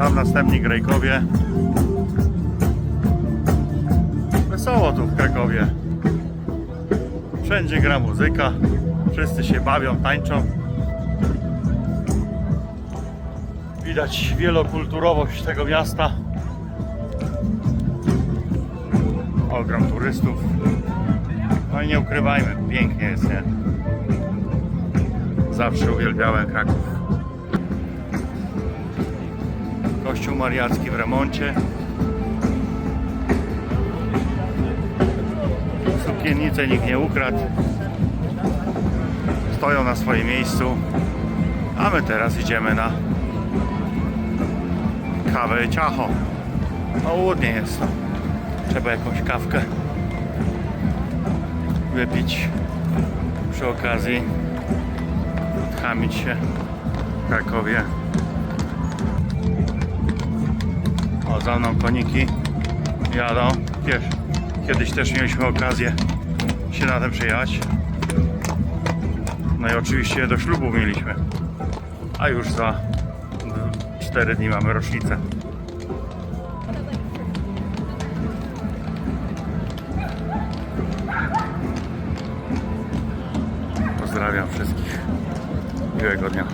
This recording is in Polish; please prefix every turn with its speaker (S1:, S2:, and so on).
S1: Tam następni Grejkowie. Wesoło tu w Krakowie. Wszędzie gra muzyka. Wszyscy się bawią, tańczą. Widać wielokulturowość tego miasta. Ogrom turystów. No i nie ukrywajmy, pięknie jest, nie? Zawsze uwielbiałem Kraków. Kościół Mariacki w remoncie. Sukiennice nikt nie ukradł. Stoją na swoim miejscu. A my teraz idziemy na kawę ciacho. Południe jest. Trzeba jakąś kawkę wypić przy okazji chamić się w Krakowie. Za mną koniki jadą. Kiedyś, kiedyś też mieliśmy okazję się na tym przyjechać. No i oczywiście do ślubu mieliśmy. A już za 4 dni mamy rocznicę. Pozdrawiam wszystkich. Miłego dnia.